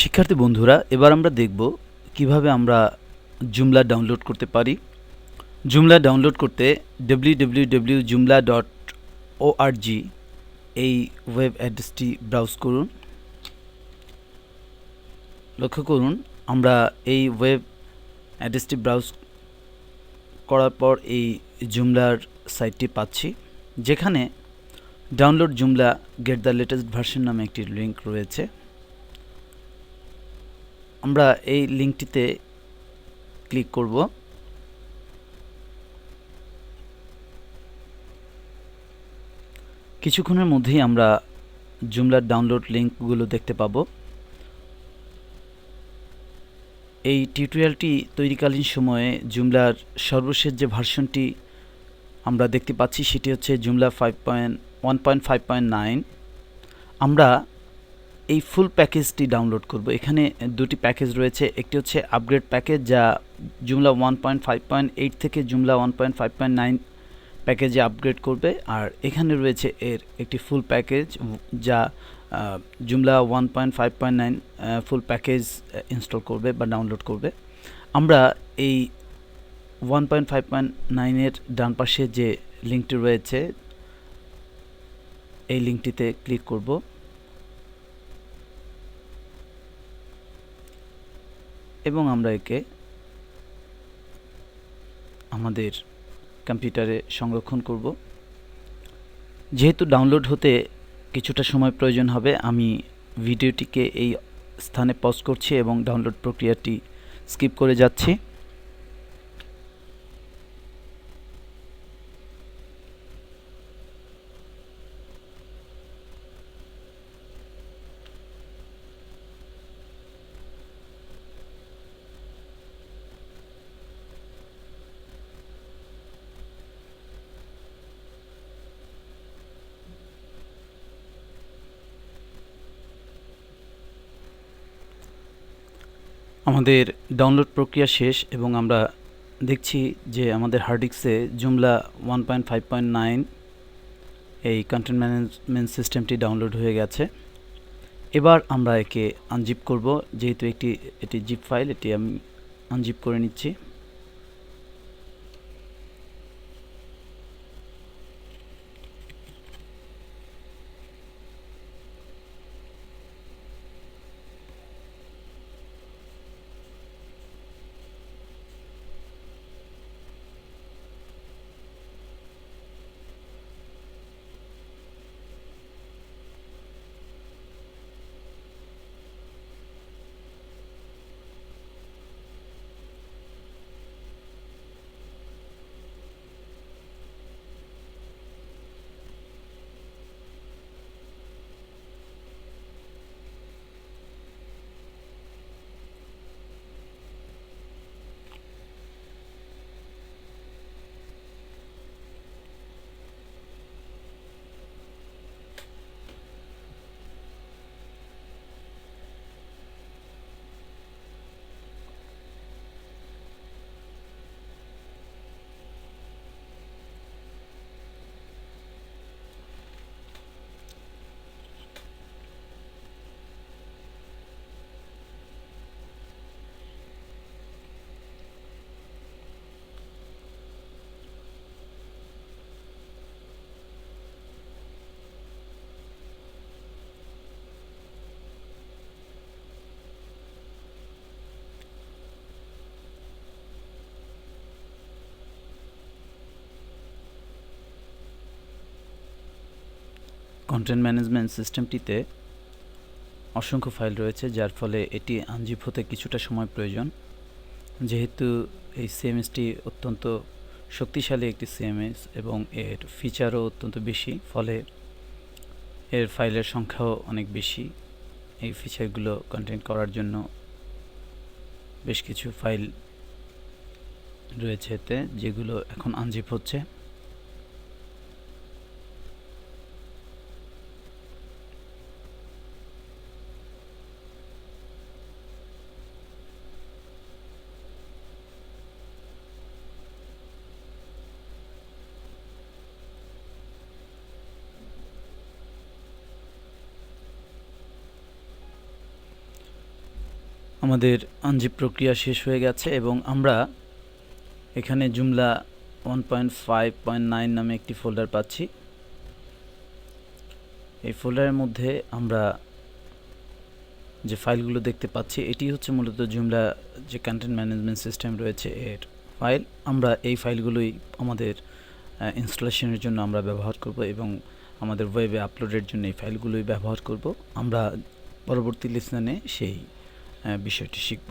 শিক্ষার্থী বন্ধুরা, এবার আমরা দেখব কীভাবে আমরা জুমলা ডাউনলোড করতে পারি। জুমলা ডাউনলোড করতে www জুমলা ডট এই ওয়েব অ্যাড্রেসটি ব্রাউজ করুন। লক্ষ্য করুন, আমরা এই ওয়েব অ্যাড্রেসটি ব্রাউজ করার পর এই জুমলার সাইটটি পাচ্ছি। যেখানে download Joomla get the latest version নামে একটি লিঙ্ক রয়েছে। আমরা এই লিঙ্কটিতে ক্লিক করব। কিছুক্ষণের মধ্যেই আমরা জুমলার ডাউনলোড লিঙ্কগুলো দেখতে পাবো। এই টিউটোরিয়ালটি তৈরিকালীন সময়ে জুমলার সর্বশেষ যে ভার্সনটি আমরা দেখতে পাচ্ছি, সেটি হচ্ছে Joomla five point one point five point nine আমরা এই ফুল প্যাকেজটি ডাউনলোড করব। এখানে দুটি প্যাকেজ রয়েছে। একটি হচ্ছে আপগ্রেড প্যাকেজ যা Joomla one point five point eight থেকে Joomla one point five point nine প্যাকেজে আপগ্রেড করবে। আর এখানে রয়েছে এর একটি ফুল প্যাকেজ যা Joomla one point five point nine full package install করবে বা ডাউনলোড করবে। আমরা এই ওয়ান পয়েন্ট ফাইভ পয়েন্ট নাইনের ডান পাশে যে লিঙ্কটি রয়েছে, এই লিঙ্কটিতে ক্লিক করব। এবং আমরা একে আমাদের কম্পিউটারে সংরক্ষণ করব। যেহেতু ডাউনলোড হতে কিছুটা সময় প্রয়োজন হবে, আমি ভিডিওটিকে এই স্থানে পজ করছি এবং ডাউনলোড প্রক্রিয়াটি স্কিপ করে যাচ্ছি। আমাদের ডাউনলোড প্রক্রিয়া শেষ এবং আমরা দেখছি যে আমাদের হার্ডিক্সে Joomla one point five point nine এই কন্টেন্ট ম্যানেজমেন্ট সিস্টেমটি ডাউনলোড হয়ে গেছে। এবার আমরা একে আনজিপ করব। যেহেতু একটি এটি জিপ ফাইল এটি আমি আনজিপ করে নিচ্ছি। কন্টেন্ট ম্যানেজমেন্ট সিস্টেমটিতে অসংখ্য ফাইল রয়েছে, যার ফলে এটি আনজিপ হতে কিছুটা সময় প্রয়োজন। যেহেতু এই সিএমএসটি অত্যন্ত শক্তিশালী একটি সিএমএস এবং এর ফিচারও অত্যন্ত বেশি, ফলে এর ফাইলের সংখ্যাও অনেক বেশি। এই ফিচারগুলো কন্টেন্ট করার জন্য বেশ কিছু ফাইল রয়েছে এতে, যেগুলো এখন আনজিপ হচ্ছে। আমাদের আনজিপ প্রক্রিয়া শেষ হয়ে গেছে এবং আমরা এখানে Joomla one point five point nine নামে একটি ফোল্ডার পাচ্ছি। এই ফোল্ডারের মধ্যে আমরা যে ফাইলগুলো দেখতে পাচ্ছি, এটি হচ্ছে মূলত জুমলা যে কন্টেন্ট ম্যানেজমেন্ট সিস্টেম রয়েছে এর ফাইল। আমরা এই ফাইলগুলোই আমাদের ইনস্টলেশনের জন্য আমরা ব্যবহার করব এবং আমাদের ওয়েবে আপলোডের জন্য এই ফাইলগুলোই ব্যবহার করব। আমরা পরবর্তী লেসনে সেই বিষয়টি শিখব।